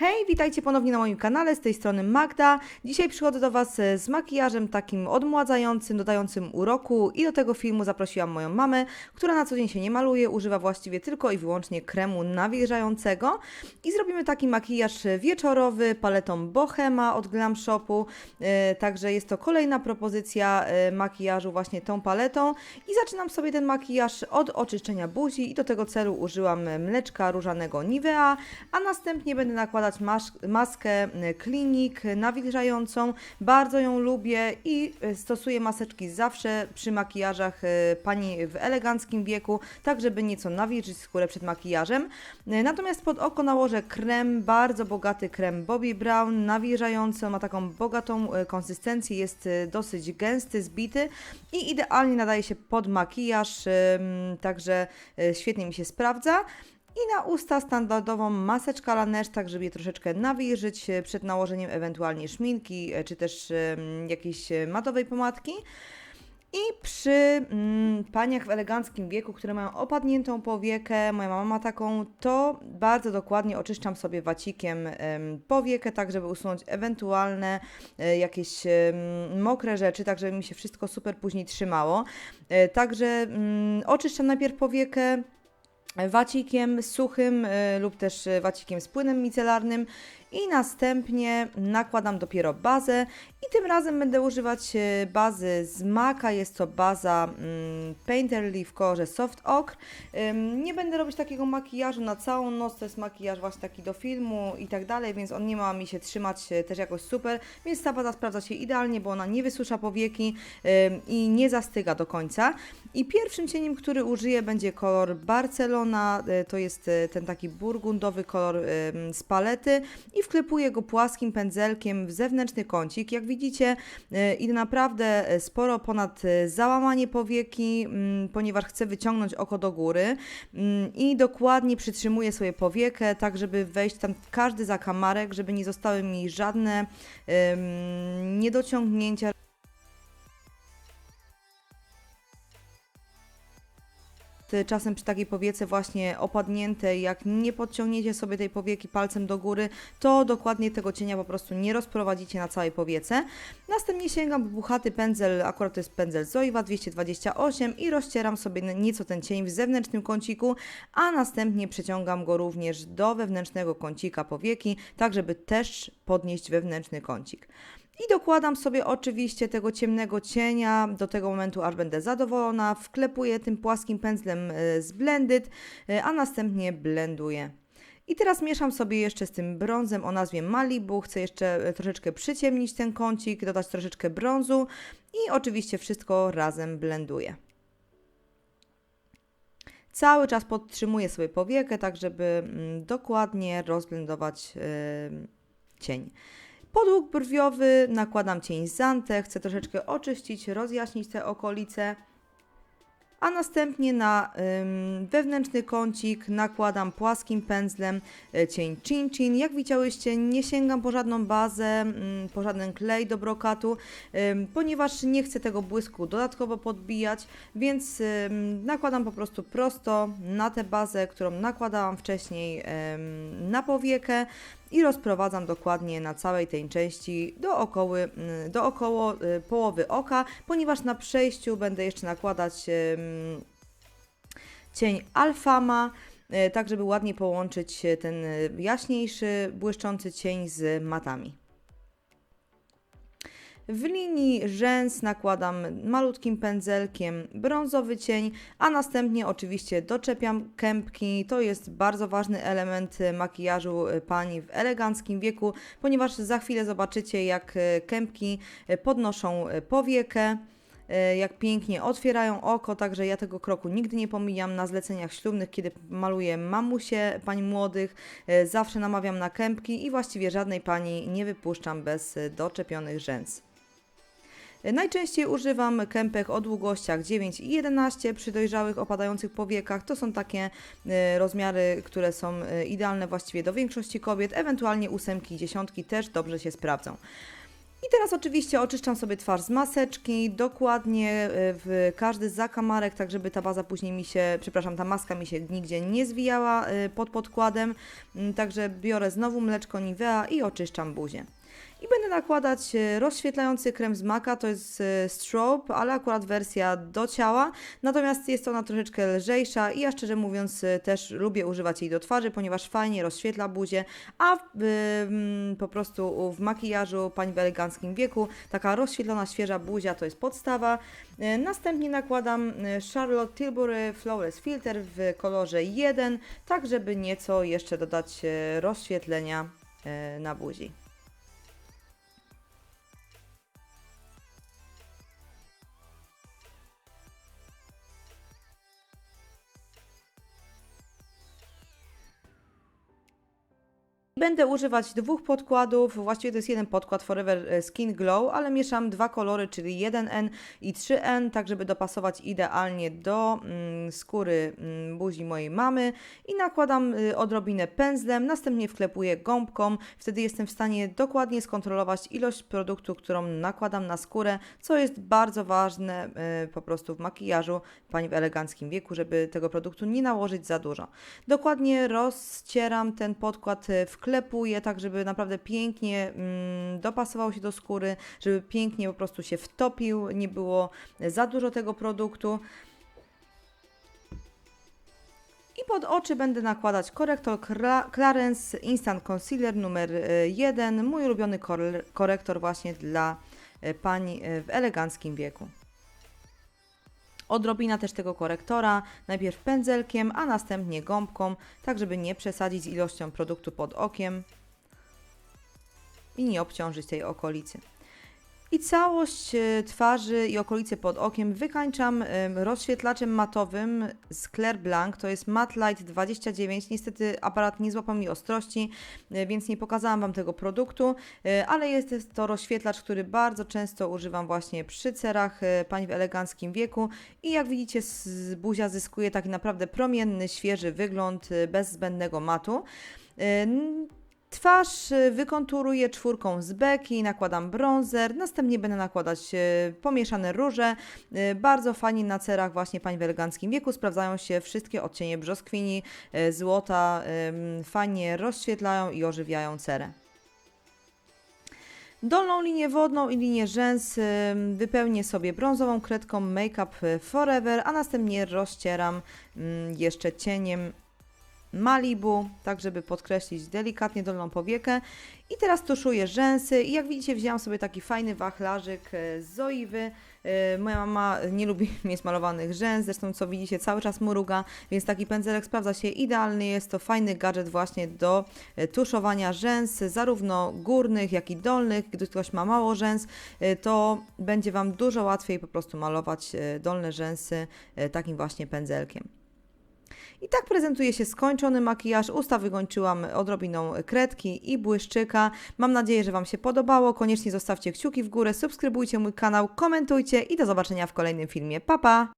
Hej, witajcie ponownie na moim kanale, z tej strony Magda. Dzisiaj przychodzę do Was e, z makijażem takim odmładzającym, dodającym uroku i do tego filmu zaprosiłam moją mamę, która na co dzień się nie maluje, używa właściwie tylko i wyłącznie kremu nawilżającego. I zrobimy taki makijaż wieczorowy paletą Bohema od Glam Shopu, E, także jest to kolejna propozycja e, makijażu właśnie tą paletą. I zaczynam sobie ten makijaż od oczyszczenia buzi i do tego celu użyłam mleczka różanego Nivea, a następnie będę nakładać mas- maskę Klinik nawilżającą. Bardzo ją lubię i e, stosuję maseczki zawsze przy makijażach e, pani w eleganckim wieku, tak żeby nieco nawilżyć skórę przed makijażem. Natomiast pod oko nałożę krem, bardzo bogaty krem Bobbi Brown, nawilżający, ma taką bogatą konsystencję, jest dosyć gęsty, zbity i idealnie nadaje się pod makijaż, także świetnie mi się sprawdza. I na usta standardową maseczkę Laneige, tak żeby je troszeczkę nawilżyć e, przed nałożeniem ewentualnie szminki, e, czy też jakiejś e, matowej pomadki. I przy mm, paniach w eleganckim wieku, które mają opadniętą powiekę, moja mama ma taką, to bardzo dokładnie oczyszczam sobie wacikiem em, powiekę, tak żeby usunąć ewentualne e, jakieś em, mokre rzeczy, tak żeby mi się wszystko super później trzymało. E, Także mm, oczyszczam najpierw powiekę, wacikiem suchym y, lub też y, wacikiem z płynem micelarnym i następnie nakładam dopiero bazę i tym razem będę używać y, bazy z Maka, jest to baza mm, Painterly w kolorze Soft Ochre. Ym, Nie będę robić takiego makijażu na całą noc, to jest makijaż właśnie taki do filmu i tak dalej, więc on nie ma mi się trzymać y, też jakoś super, więc ta baza sprawdza się idealnie, bo ona nie wysusza powieki ym, i nie zastyga do końca. I pierwszym cieniem, który użyję będzie kolor Barcelona, y, to jest ten taki burgundowy kolor ym, z palety i wklepuję go płaskim pędzelkiem w zewnętrzny kącik. Jak widzicie, y, idę naprawdę y, sporo ponad y, załamanie powieki, mm, ponieważ chcę wyciągnąć oko do góry mm, i dokładnie przytrzymuję sobie powiekę, tak żeby wejść tam każdy zakamarek, żeby nie zostały mi żadne niedociągnięcia. Czasem przy takiej powiece właśnie opadniętej, jak nie podciągniecie sobie tej powieki palcem do góry, to dokładnie tego cienia po prostu nie rozprowadzicie na całej powiece. Następnie sięgam po puchaty pędzel, akurat to jest pędzel Zoiwa 228 i rozcieram sobie nieco ten cień w zewnętrznym kąciku, a następnie przeciągam go również do wewnętrznego kącika powieki, tak żeby też podnieść wewnętrzny kącik. I dokładam sobie oczywiście tego ciemnego cienia do tego momentu, aż będę zadowolona. Wklepuję tym płaskim pędzlem e, z Blended, e, a następnie blenduję. I teraz mieszam sobie jeszcze z tym brązem o nazwie Malibu. Chcę jeszcze e, troszeczkę przyciemnić ten kącik, dodać troszeczkę brązu i oczywiście wszystko razem blenduję. Cały czas podtrzymuję sobie powiekę, tak żeby mm, dokładnie rozblendować cień. Pod łuk brwiowy nakładam cień z Zante, chcę troszeczkę oczyścić, rozjaśnić te okolice. A następnie na ym, wewnętrzny kącik nakładam płaskim pędzlem y, cień Chin Chin. Jak widziałyście, nie sięgam po żadną bazę, ym, po żaden klej do brokatu, ym, ponieważ nie chcę tego błysku dodatkowo podbijać, więc ym, nakładam po prostu prosto na tę bazę, którą nakładałam wcześniej ym, na powiekę i rozprowadzam dokładnie na całej tej części do, okoły, mm, do około y, połowy oka, ponieważ na przejściu będę jeszcze nakładać cień Alfama, y, tak żeby ładnie połączyć ten y, jaśniejszy, błyszczący cień z matami. W linii rzęs nakładam malutkim pędzelkiem brązowy cień, a następnie oczywiście doczepiam kępki. To jest bardzo ważny element makijażu pani w eleganckim wieku, ponieważ za chwilę zobaczycie jak kępki podnoszą powiekę jak pięknie otwierają oko, także ja tego kroku nigdy nie pomijam na zleceniach ślubnych, kiedy maluję mamusie pań młodych, zawsze namawiam na kępki i właściwie żadnej pani nie wypuszczam bez doczepionych rzęs. Najczęściej używam kępek o długościach 9 i 11 przy dojrzałych opadających powiekach. To są takie e, rozmiary, które są e, idealne właściwie do większości kobiet, ewentualnie ósemki i dziesiątki też dobrze się sprawdzą. I teraz oczywiście oczyszczam sobie twarz z maseczki, dokładnie e, w każdy zakamarek, tak żeby ta baza później mi się, przepraszam, ta maska mi się nigdzie nie zwijała pod podkładem. Mm, Także biorę znowu mleczko Nivea i oczyszczam buzię. I będę nakładać e, rozświetlający krem z Maka, to jest e, strobe, ale akurat wersja do ciała. Natomiast jest ona troszeczkę lżejsza i ja szczerze mówiąc e, też lubię używać jej do twarzy, ponieważ fajnie rozświetla buzię, a w, ym, po prostu w makijażu pań w eleganckim wieku taka rozświetlona, świeża buzia to jest podstawa. Następnie nakładam Charlotte Tilbury Flawless Filter w kolorze 1, tak żeby nieco jeszcze dodać rozświetlenia na buzi. Będę używać dwóch podkładów, właściwie to jest jeden podkład Forever e, Skin Glow, ale mieszam dwa kolory, czyli 1N i 3N, tak żeby dopasować idealnie do mm, skóry mm, buzi mojej mamy. I nakładam y, odrobinę pędzlem, następnie wklepuję gąbką, wtedy jestem w stanie dokładnie skontrolować ilość produktu, którą nakładam na skórę, co jest bardzo ważne y, po prostu w makijażu pań w eleganckim wieku, żeby tego produktu nie nałożyć za dużo. Dokładnie rozcieram ten podkład, y, wklepuję tak, żeby naprawdę pięknie mm, dopasował się do skóry, żeby pięknie po prostu się wtopił, nie było za dużo tego produktu. I pod oczy będę nakładać korektor Cla- Clarence Instant Concealer numer 1, mój ulubiony kor- korektor właśnie dla e, pań e, w eleganckim wieku. Odrobina też tego korektora, najpierw pędzelkiem, a następnie gąbką, tak żeby nie przesadzić z ilością produktu pod okiem i nie obciążyć tej okolicy. I całość e, twarzy i okolice pod okiem wykańczam em, rozświetlaczem matowym z Claire Blanc. To jest Matte Light 29. Niestety aparat nie złapał mi ostrości, e, więc nie pokazałam Wam tego produktu, e, ale jest to rozświetlacz, który bardzo często używam właśnie przy cerach pań w eleganckim wieku. I jak widzicie, z buzia zyskuje taki naprawdę promienny, świeży wygląd bez zbędnego matu. Twarz y, wykonturuję czwórką z beki, nakładam bronzer, następnie będę nakładać y, pomieszane róże. Y, Bardzo fajnie na cerach właśnie pań w eleganckim wieku sprawdzają się wszystkie odcienie brzoskwini, złota, fajnie rozświetlają i ożywiają cerę. Dolną linię wodną i linię rzęs wypełnię sobie brązową kredką Make Up Forever, a następnie rozcieram jeszcze cieniem Malibu, tak żeby podkreślić delikatnie dolną powiekę. I teraz tuszuję rzęsy i jak widzicie wzięłam sobie taki fajny wachlarzyk e, z Zoiwy. E, Moja mama nie lubi mieć malowanych rzęs, zresztą co widzicie cały czas muruga, więc taki pędzelek sprawdza się idealnie. Jest to fajny gadżet właśnie do e, tuszowania rzęs, zarówno górnych, jak i dolnych. Gdy ktoś ma mało rzęs, to będzie Wam dużo łatwiej po prostu malować dolne rzęsy takim właśnie pędzelkiem. I tak prezentuje się skończony makijaż. Usta wykończyłam odrobiną kredki i błyszczyka. Mam nadzieję, że Wam się podobało. Koniecznie zostawcie kciuki w górę, subskrybujcie mój kanał, komentujcie i do zobaczenia w kolejnym filmie. Pa, pa!